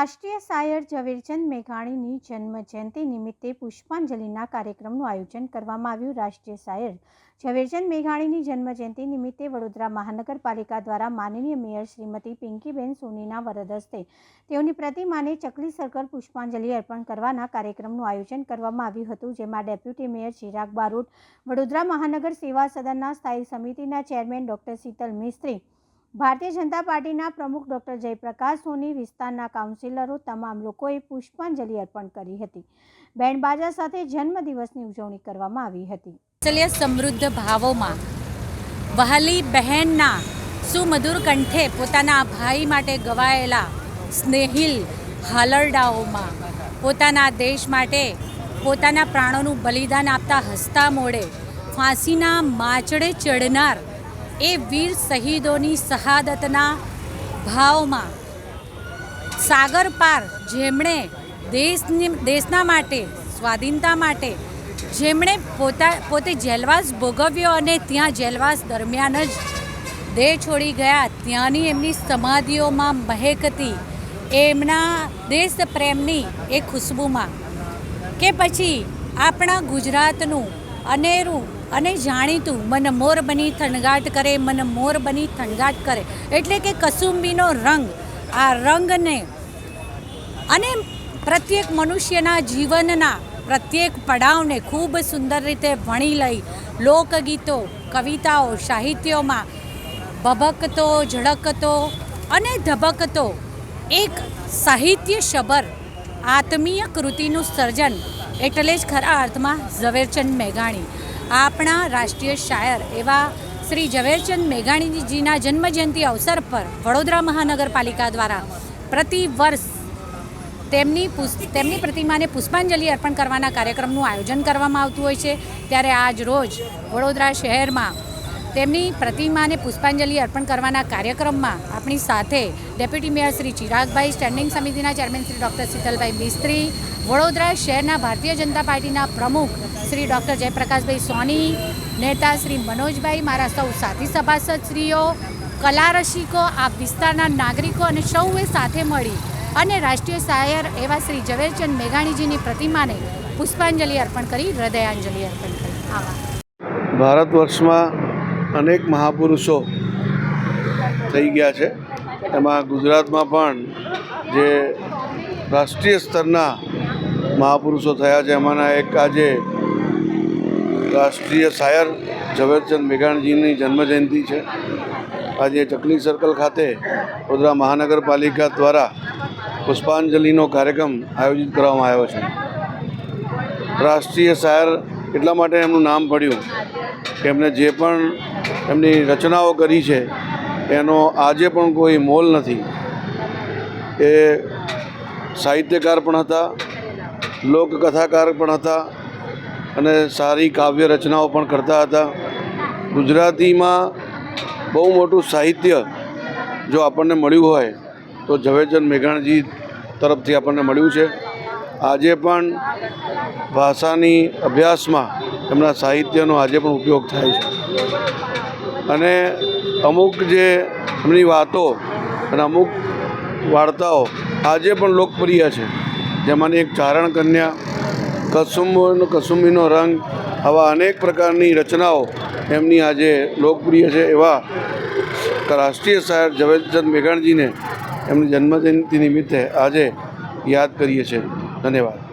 રાષ્ટ્રીય શાયર ઝવેરચંદ મેઘાણીની જન્મ જયંતિ નિમિત્તે પુષ્પાંજલિના કાર્યક્રમનું આયોજન કરવામાં આવ્યું. રાષ્ટ્રીય શાયર ઝવેરચંદ મેઘાણીની જન્મ જયંતિ નિમિત્તે વડોદરા મહાનગરપાલિકા દ્વારા માનનીય મેયર શ્રીમતી પિંકીબેન સોનીના વરદ હસ્તે તેઓની પ્રતિમાને ચકલી સર્કલ પુષ્પાંજલિ અર્પણ કરવાના કાર્યક્રમનું આયોજન કરવામાં આવ્યું હતું, જેમાં ડેપ્યુટી મેયર ચિરાગ બારોટ, વડોદરા મહાનગર સેવા સદનના સ્થાયી સમિતિના ચેરમેન ડોક્ટર શીતલ મિસ્ત્રી ભારતીય જનતા પાર્ટીના પ્રમુખ ડૉક્ટર જયપ્રકાશ સોની, વિસ્તારના કાઉન્સિલરો તમામ લોકોએ પુષ્પાંજલિ અર્પણ કરી હતી. બેન્ડ બાજા સાથે જન્મદિવસની ઉજવણી કરવામાં આવી હતી. વાત્સલ્ય સમૃદ્ધ ભાવોમાં વહાલી બહેનના સુમધુર કંઠે પોતાના ભાઈ માટે ગવાયેલા સ્નેહિલ હાલરડાઓમાં પોતાના દેશ માટે પોતાના પ્રાણોનું બલિદાન આપતા હસતા મોડે ફાંસીના માચડે ચડનાર એ વીર શહીદોની શહાદતના ભાવમાં સાગર પાર જેમણે દેશની, દેશના માટે, સ્વાધીનતા માટે જેમણે પોતા, પોતે જેલવાસ ભોગવ્યો અને ત્યાં જેલવાસ દરમિયાન જ દેહ છોડી ગયા, ત્યાંની એમની સમાધિઓમાં મહેકતી એમના દેશ પ્રેમની એ ખુશ્બુમાં. કે પછી આપણા ગુજરાતનું અનેરું અને જાણીતું. મન મોર બની થનગાટ કરે, મન મોર બની થનગાટ કરે. એટલે કે કસુંબીનો રંગ. આ રંગને અને પ્રત્યેક મનુષ્યના જીવનના પ્રત્યેક પડાવને ખૂબ સુંદર રીતે વણી લઈ. લોકગીતો, કવિતાઓ, સાહિત્યોમાં ભભકતો, ઝળકતો અને ધબકતો એક સાહિત્ય શબર આત્મીય કૃતિનું સર્જન એટલે જ ખરા અર્થમાં ઝવેરચંદ મેઘાણી. આપણા રાષ્ટ્રીય શાયર એવા શ્રી ઝવેરચંદ મેઘાણીજીના જન્મજયંતિ અવસર પર વડોદરા મહાનગરપાલિકા દ્વારા પ્રતિ વર્ષ તેમની તેમની પ્રતિમાને પુષ્પાંજલિ અર્પણ કરવાના કાર્યક્રમનું આયોજન કરવામાં આવતું હોય છે. ત્યારે આજ રોજ વડોદરા શહેરમાં તેમની પ્રતિમાને પુષ્પાંજલિ અર્પણ કરવાના કાર્યક્રમમાં આપણી સાથે deputy mayor Shri Chiragbhai, standing સમિતિના ચેરમેન શ્રી ડૉક્ટર શીતલભાઈ મિસ્ત્રી, વડોદરા શહેરના ભારતીય જનતા પાર્ટીના પ્રમુખ શ્રી ડૉક્ટર જયપ્રકાશભાઈ સોની, નેતા શ્રી મનોજભાઈ મારા સૌ સાથી સભાસદશ્રીઓ, કલા રસિકો આ વિસ્તારના નાગરિકો અને સૌએ સાથે મળી અને રાષ્ટ્રીય શાયર એવા શ્રી ઝવેરચંદ મેઘાણીજીની પ્રતિમાને પુષ્પાંજલિ અર્પણ કરી, હૃદયાંજલિ અર્પણ કરી. આવા ભારત વર્ષમાં અનેક મહાપુરુષો થઈ ગયા છે. એમાં ગુજરાતમાં પણ જે રાષ્ટ્રીય સ્તરના મહાપુરુષો થયા છે, એમાંના એક આજે રાષ્ટ્રીય શાયર ઝવેરચંદ મેઘાણીજીની જન્મજયંતિ છે. આજે ચકલી સર્કલ ખાતે વડોદરા મહાનગરપાલિકા દ્વારા પુષ્પાંજલિનો કાર્યક્રમ આયોજિત કરવામાં આવ્યો છે. રાષ્ટ્રીય શાયર એટલા માટે એમનું નામ પડ્યું કે એમને જે પણ એમની રચનાઓ કરી છે, એનો આજે પણ કોઈ મોલ નથી. એ સાહિત્યકાર પણ હતા, લોકકથાકાર પણ હતા અને સારી કાવ્ય રચનાઓ પણ કરતા હતા. ગુજરાતીમાં બહુ મોટું સાહિત્ય જો આપણને મળ્યું હોય, તો ઝવેરચંદ મેઘાણીજી તરફથી આપણને મળ્યું છે. આજે પણ ભાષાની અભ્યાસમાં એમના સાહિત્યનો આજે પણ ઉપયોગ થાય છે. અને અમુક જે એમની વાતો અને અમુક વાર્તાઓ આજે પણ લોકપ્રિય છે. જેમાંની એક ચારણ કન્યા કસુંબનો, કસુંબીનો રંગ આવા અનેક પ્રકારની રચનાઓ એમની આજે લોકપ્રિય છે. એવા રાષ્ટ્રીય શાયર ઝવેરચંદ મેઘાણીજીને એમની જન્મજયંતિ નિમિત્તે આજે યાદ કરીએ છીએ. ધન્યવાદ.